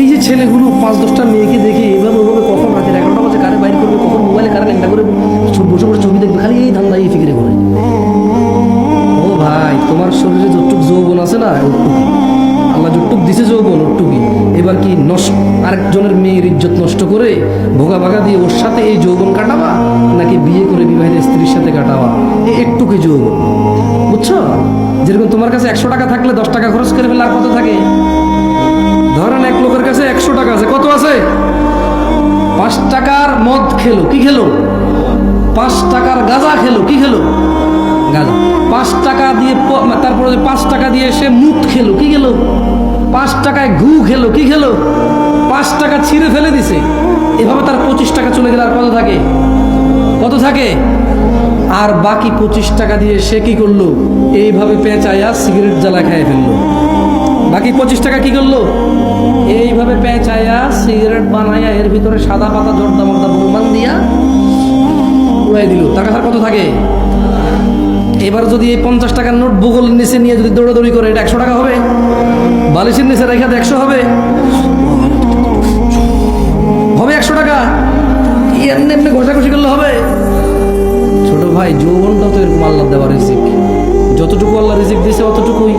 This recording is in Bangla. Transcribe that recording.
এই যে ছেলেগুলো পাঁচ দশটা মেয়েকে দেখে এভাবে ওভাবে কখন রাতের এগারোটা বাজে কারে বাইর করবে, কখন মোবাইলে কারে লেখা করে বসে বসে ছবি দেখবে, খালি এই ধান্দা, এই ফিকিরে করে। ও ভাই, তোমার শরীরে যতটুক যৌবন আছে না আল্লাহ যতটুক দিছে যৌবন, ওটুকুই। এবার কি নষ্ট আরেকজনের মেয়ের ইজ্জত নষ্ট করে ভোগা ভাগা দিয়ে ওর সাথে এই যৌবন কাটাবা, নাকি বিয়ে করে বিবাহিত স্ত্রীর সাথে কাটাবা? এই একটুকুই যৌবন। বুঝছ? যেরকম তোমার কাছে একশো টাকা থাকলে দশ টাকা খরচ করে ফেলে আর কত থাকে। ধরেন এক লোকের কাছে একশো টাকা আছে, কত আছে? পাঁচ টাকার মদ খেলো, কি খেলো? পাঁচ টাকার গাঁজা খেলো, কি খেলো? গাঁজা। পাঁচ টাকা দিয়ে তারপরে পাঁচ টাকা দিয়ে সে মুখ খেলো, কি খেলো? পাঁচ টাকায় ঘু খেলো, কি খেলো? পাঁচ টাকা ছিঁড়ে ফেলে দিছে। এভাবে তার পঁচিশ টাকা চলে গেলে আর কত থাকে? কত থাকে? আর বাকি পঁচিশ টাকা দিয়ে সে কি করল? এইভাবে পেঁচাইয়া সিগারেট জ্বালা খেয়ে ফেলল। বাকি পঁচিশ টাকা কি করল? এইভাবে পেঁচাইয়া সিগারেট বানাইয়া এর ভিতরে সাদা পাতা, জর্দা মর্দা প্রমাণ দিয়া উড়াই দিল। কাছে আর কত থাকে? এবার যদি এই পঞ্চাশ টাকার নোট ভূগোল নিচে নিয়ে যদি দৌড়াদৌড়ি করে, এটা একশো টাকা হবে? বালিশের নিচে রেখে একশো হবে? হবে একশো টাকা? এমনি এমনি ঘষাঘষি করলে হবে? ছোট ভাই, যৌবনটাও তো এরকম আল্লাহ দেওয়া রিজিক। যতটুকু আল্লাহ রিজিক দিয়েছে অতটুকুই।